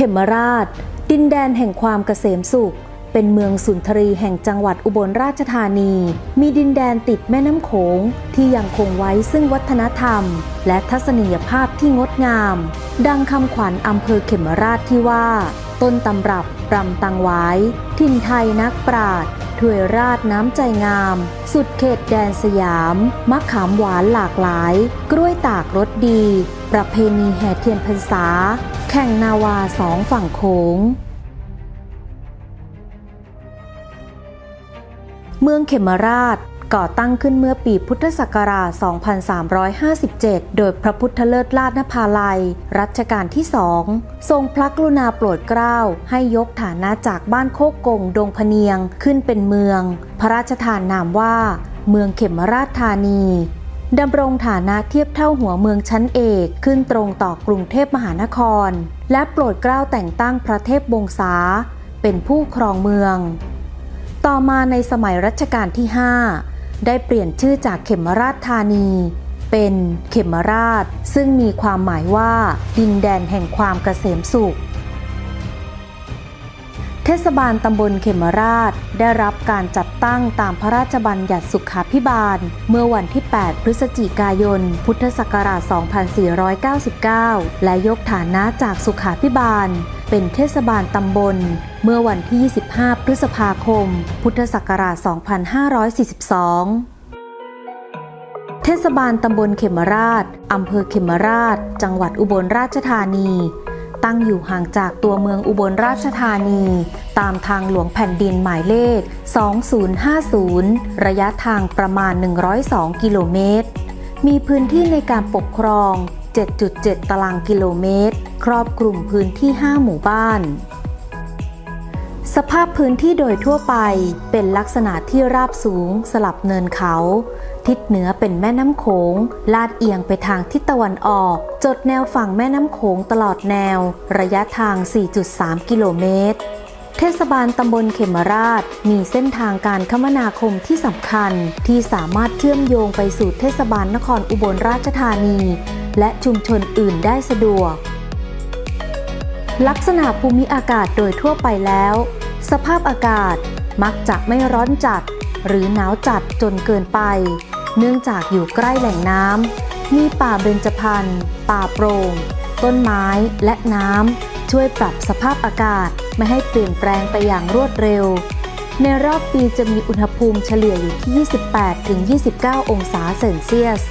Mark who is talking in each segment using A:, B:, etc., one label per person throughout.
A: เขมราช ดินแดนแห่งความเกษมสุข เป็นเมืองสุนทรีแห่งจังหวัดอุบลราชธานี มีดินแดนติดแม่น้ำโขงที่ยังคงไว้ซึ่งวัฒนธรรม และทัศนียภาพที่งดงาม ดังคำขวัญอำเภอเขมราชที่ว่า ต้นตำรับรำตังหวายถิ่นไทยนักปราดถวยราดน้ำใจงาม สุดเขตแดนสยาม มะขามหวานหลากหลาย กล้วยตากรสดี ประเพณีแห่เทียนพรรษา แข่งนาวาสองฝั่งโขง เมืองเขมราชก่อตั้งขึ้นเมื่อปีพุทธศักราช 2357 โดยพระพุทธเลิศลาดนภาลัย รัชกาลที่สอง ทรงพระกรุณาโปรดเกล้า ให้ยกฐานะจากบ้านโคกกงดงพเนียงขึ้นเป็นเมือง พระราชทานนามว่า เมืองเขมราชธานี ดำรงฐานะเทียบเท่าหัวเมืองชั้นเอกขึ้นตรงต่อกรุงเทพมหานคร และโปรดเกล้าแต่งตั้งพระเทพบงษาเป็นผู้ครองเมือง ต่อมาในสมัยรัชกาลที่ 5 ได้เปลี่ยนชื่อจากเขมราชธานี เป็นเขมราช ซึ่งมีความหมายว่าดินแดนแห่งความเกษมสุข เทศบาลตำบลเขมราช ได้รับการจัดตั้งตามพระราชบัญญัติสุขาพิบาล เมื่อวันที่ 8 พฤศจิกายน พุทธศักราช 2499 และยกฐานะจากสุขาพิบาล เป็นเทศบาลตำบล เมื่อวันที่ 25 พฤษภาคม พุทธศักราช 2542เทศบาลตำบลเขมราช อำเภอเขมราช จังหวัดอุบลราชธานี ตั้งอยู่ห่างจากตัวเมืองอุบลราชธานี ตามทางหลวงแผ่นดินหมายเลข 2050 ระยะทางประมาณ 102 กิโลเมตร มีพื้นที่ในการปกครอง 7.7 ตารางกิโลเมตร ครอบคลุมพื้นที่ 5 หมู่บ้าน สภาพพื้นที่โดยทั่วไปเป็นลักษณะที่ราบสูงสลับเนินเขา ทิศเหนือเป็นแม่น้ำโขง ลาดเอียงไปทางทิศตะวันออก จดแนวฝั่งแม่น้ำโขงตลอดแนว ระยะทาง 4.3 กิโลเมตร เทศบาลตำบลเขมราช มีเส้นทางการคมนาคมที่สำคัญ ที่สามารถเชื่อมโยงไปสู่เทศบาลนครอุบลราชธานี และชุมชนอื่นได้สะดวก ลักษณะภูมิอากาศโดยทั่วไปแล้ว สภาพอากาศมักจะไม่ร้อนจัด หรือหนาวจัดจนเกินไป เนื่องจากอยู่ใกล้แหล่งน้ำมีป่าเบญจพรรณป่าโปร่งต้นไม้และน้ำช่วยปรับสภาพอากาศไม่ให้เปลี่ยนแปลงไปอย่างรวดเร็ว ในรอบปีจะมีอุณหภูมิเฉลี่ยอยู่ที่ 28-29 องศาเซนเซียส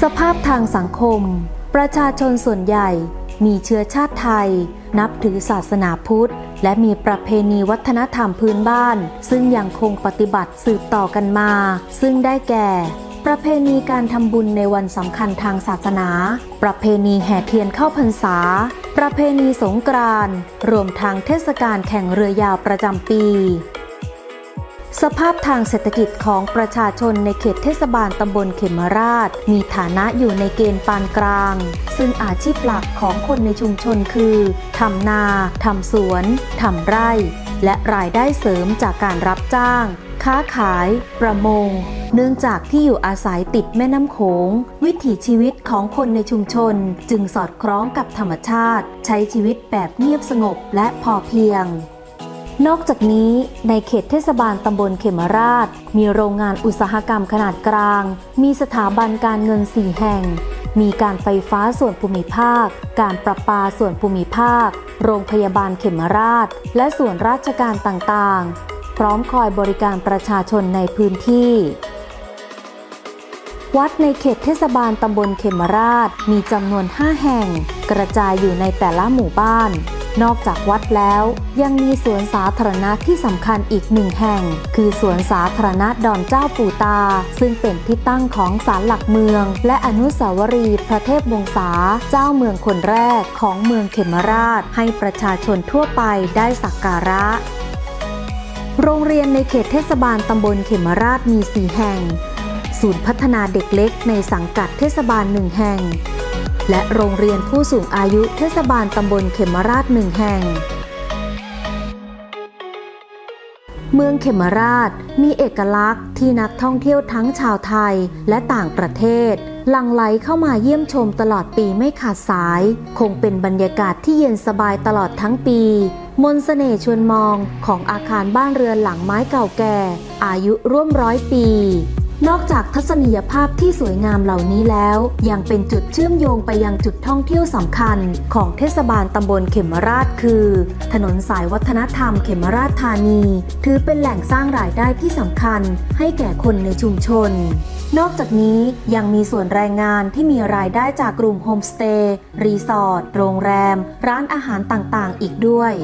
A: สภาพทางสังคม ประชาชนส่วนใหญ่มีเชื้อชาติไทย นับถือศาสนาพุทธ และมีประเพณีวัฒนธรรมพื้นบ้าน ซึ่งยังคงปฏิบัติสืบต่อกันมา ซึ่งได้แก่ประเพณีการทำบุญในวันสำคัญทางศาสนา ประเพณีแห่เทียนเข้าพรรษา ประเพณีสงกรานต์ รวมทั้งเทศกาลแข่งเรือยาวประจำปี สภาพทางเศรษฐกิจของประชาชนในเขตเทศบาลตำบลเขมราช มีฐานะอยู่ในเกณฑ์ปานกลาง ซึ่งอาชีพหลักของคนในชุมชนคือทำนาทำสวนทำไร่ และรายได้เสริมจากการรับจ้าง ค้าขาย ประมง เนื่องจากที่อยู่อาศัยติดแม่น้ำโขง วิถีชีวิตของคนในชุมชนจึงสอดคล้องกับธรรมชาติ ใช้ชีวิตแบบเงียบสงบและพอเพียง นอกจากนี้ในเขตเทศบาลตำบลเขมราช มีโรงงานอุตสาหกรรมขนาดกลาง มีสถาบันการเงินสี่แห่ง มีการไฟฟ้าส่วนภูมิภาค การประปาส่วนภูมิภาค โรงพยาบาลเขมราช และส่วนราชการต่างๆ พร้อมคอยบริการประชาชนในพื้นที่ วัดในเขตเทศบาลตำบลเขมราช มีจำนวน 5 แห่ง กระจายอยู่ในแต่ละหมู่บ้าน นอกจากวัดแล้วยังมีสวนสาธารณะที่สำคัญอีกหนึ่งแห่ง คือสวนสาธารณะดอนเจ้าปู่ตา ซึ่งเป็นที่ตั้งของศาลหลักเมือง และอนุสาวรีย์พระเทพวงศาเจ้าเมืองคนแรกของเมืองเขมราช ให้ประชาชนทั่วไปได้สักการะ โรงเรียนในเขตเทศบาลตำบลเขมราชมี 4 แห่ง ศูนย์พัฒนาเด็กเล็กในสังกัดเทศบาลหนึ่งแห่ง และโรงเรียนผู้สูงอายุเทศบาลตำบลเขมราชหนึ่งแห่ง เมืองเขมราชมีเอกลักษณ์ที่นักท่องเที่ยวทั้งชาวไทยและต่างประเทศหลั่งไหลเข้ามาเยี่ยมชมตลอดปีไม่ขาดสาย คงเป็นบรรยากาศที่เย็นสบายตลอดทั้งปี มนสเสน่ห์ชวนมองของอาคารบ้านเรือนหลังไม้เก่าแก่ อายุร่วมร้อยปี นอกจากทัศนียภาพที่สวยงามเหล่านี้แล้ว ยังเป็นจุดเชื่อมโยงไปยังจุดท่องเที่ยวสำคัญ ของเทศบาลตำบลเขมราชคือ ถนนสายวัฒนธรรมเขมราชธานี ถือเป็นแหล่งสร้างรายได้ที่สำคัญ ให้แก่คนในชุมชน นอกจากนี้ยังมีส่วนแรงงานที่มีรายได้จากกลุ่มโฮมสเตย์รีสอร์ทโรงแรม ร้านอาหารต่างๆ อีกด้วย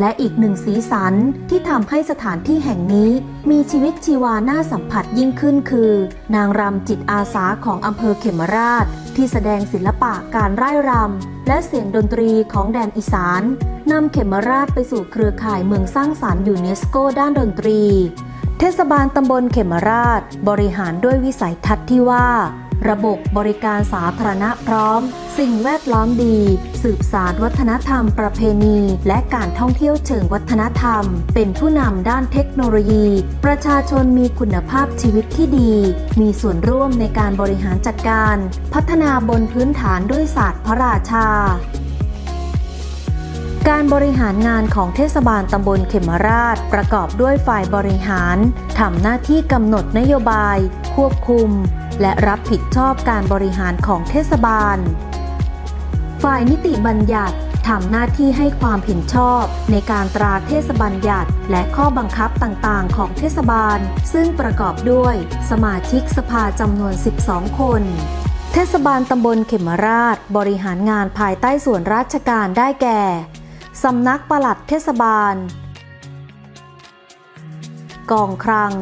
A: และอีกหนึ่งสีสันที่ทำให้สถานที่แห่งนี้ มีชีวิตชีวาน่าสัมผัสยิ่งขึ้นคือ นางรำจิตอาสาของอำเภอเขมราช ที่แสดงศิลปะการร่ายรำและเสียงดนตรีของแดนอีสานนำเขมราชไปสู่เครือข่ายเมืองสร้างสารรค์ยูเนสโกด้านดนตรี เทศบาลตำบลเขมราช บริหารด้วยวิสัยทัศน์ที่ว่า ระบบบริการสาธารณะพร้อม สิ่งแวดล้อมดี สืบสารวัฒนธรรมประเพณี และการท่องเที่ยวเชิงวัฒนธรรม เป็นผู้นำด้านเทคโนโลยี ประชาชนมีคุณภาพชีวิตที่ดี มีส่วนร่วมในการบริหารจัดการ พัฒนาบนพื้นฐานด้วยศาสตร์พระราชา การบริหารงานของเทศบาลตำบลเขมราช ประกอบด้วยฝ่ายบริหารทำหน้าที่กำหนดนโยบาย ควบคุม และรับผิดชอบการบริหารของเทศบาล ฝ่ายนิติบัญญัติทำหน้าที่ให้ความเห็นชอบในการตราเทศบัญญัติ และข้อบังคับต่างๆ ของเทศบาล ซึ่งประกอบด้วย สมาชิกสภาจำนวน 12 คน เทศบาลตำบลเขมราช บริหารงานภายใต้ส่วนราชการได้แก่ สำนักปลัดเทศบาล กองคลัง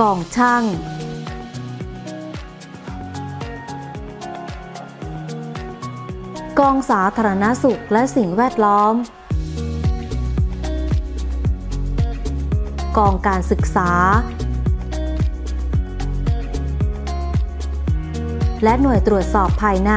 A: กองช่าง กองสาธารณสุขและสิ่งแวดล้อม กองการศึกษา และหน่วยตรวจสอบภายใน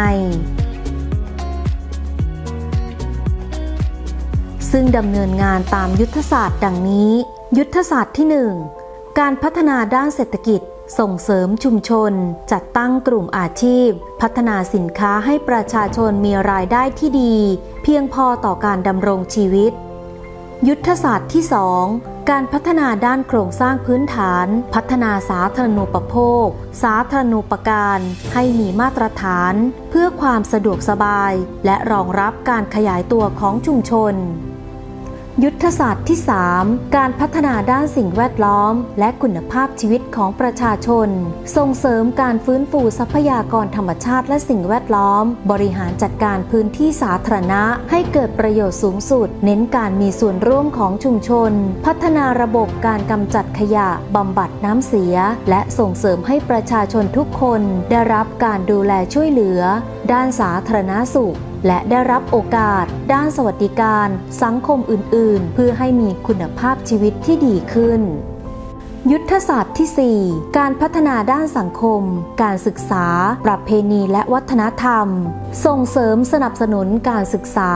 A: ซึ่งดำเนินงานตามยุทธศาสตร์ดังนี้ ยุทธศาสตร์ที่ 1 การพัฒนาด้านเศรษฐกิจส่งเสริมชุมชน จัดตั้งกลุ่มอาชีพ พัฒนาสินค้าให้ประชาชนมีรายได้ที่ดี เพียงพอต่อการดำรงชีวิต ยุทธศาสตร์ที่ 2 การพัฒนาด้านโครงสร้างพื้นฐาน พัฒนาสาธารณูปโภค สาธารณูปการ ให้มีมาตรฐาน เพื่อความสะดวกสบาย และรองรับการขยายตัวของชุมชน ยุทธศาสตร์ที่ 3 การพัฒนาด้านสิ่งแวดล้อม และคุณภาพชีวิตของประชาชน ส่งเสริมการฟื้นฟูทรัพยากรธรรมชาติและสิ่งแวดล้อม บริหารจัดการพื้นที่สาธารณะ ให้เกิดประโยชน์สูงสุด เน้นการมีส่วนร่วมของชุมชน พัฒนาระบบการกำจัดขยะบำบัดน้ำเสีย และส่งเสริมให้ประชาชนทุกคน ได้รับการดูแลช่วยเหลือ ด้านสาธารณสุข และได้รับโอกาส ด้านสวัสดิการ สังคมอื่น ๆ เพื่อให้มีคุณภาพชีวิตที่ดีขึ้น ยุทธศาสตร์ที่ 4 การพัฒนาด้านสังคม การศึกษา ประเพณีและวัฒนธรรม ส่งเสริมสนับสนุนการศึกษา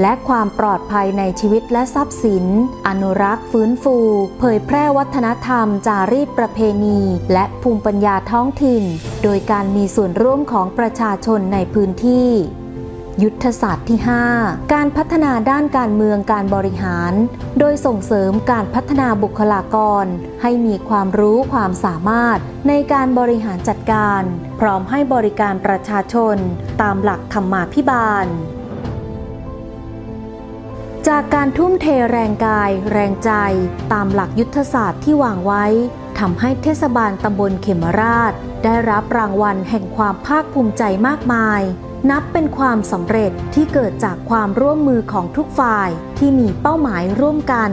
A: และความปลอดภัยในชีวิตและทรัพย์สิน อนุรักษ์ฟื้นฟู เผยแพร่วัฒนธรรม จารีตประเพณี และภูมิปัญญาท้องถิ่น โดยการมีส่วนร่วมของประชาชนในพื้นที่ ยุทธศาสตร์ที่ 5 การพัฒนาด้านการเมืองการบริหาร โดยส่งเสริมการพัฒนาบุคลากร ให้มีความรู้ความสามารถในการบริหารจัดการ พร้อมให้บริการประชาชน ตามหลักธรรมาภิบาล จากการทุ่มเทแรงกาย แรงใจ ตามหลักยุทธศาสตร์ที่วางไว้ทำให้เทศบาลตำบลเขมราช ได้รับรางวัลแห่งความภาคภูมิใจมากมาย นับเป็นความสำเร็จที่เกิดจากความร่วมมือของทุกฝ่ายที่มีเป้าหมายร่วมกัน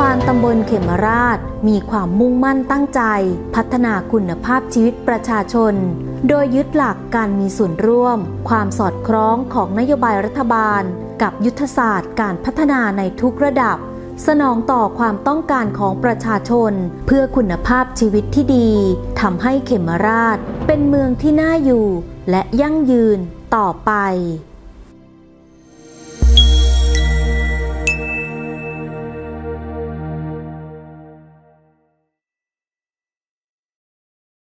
A: บาลตำบลเขมราชมีความมุ่งมั่นตั้งใจ พัฒนาคุณภาพชีวิตประชาชน โดยยึดหลักการมีส่วนร่วม ความสอดคล้องของนโยบายรัฐบาล กับยุทธศาสตร์การพัฒนาในทุกระดับ สนองต่อความต้องการของประชาชน เพื่อคุณภาพชีวิตที่ดีทำให้เขมราช เป็นเมืองที่น่าอยู่ และยั่งยืนต่อไป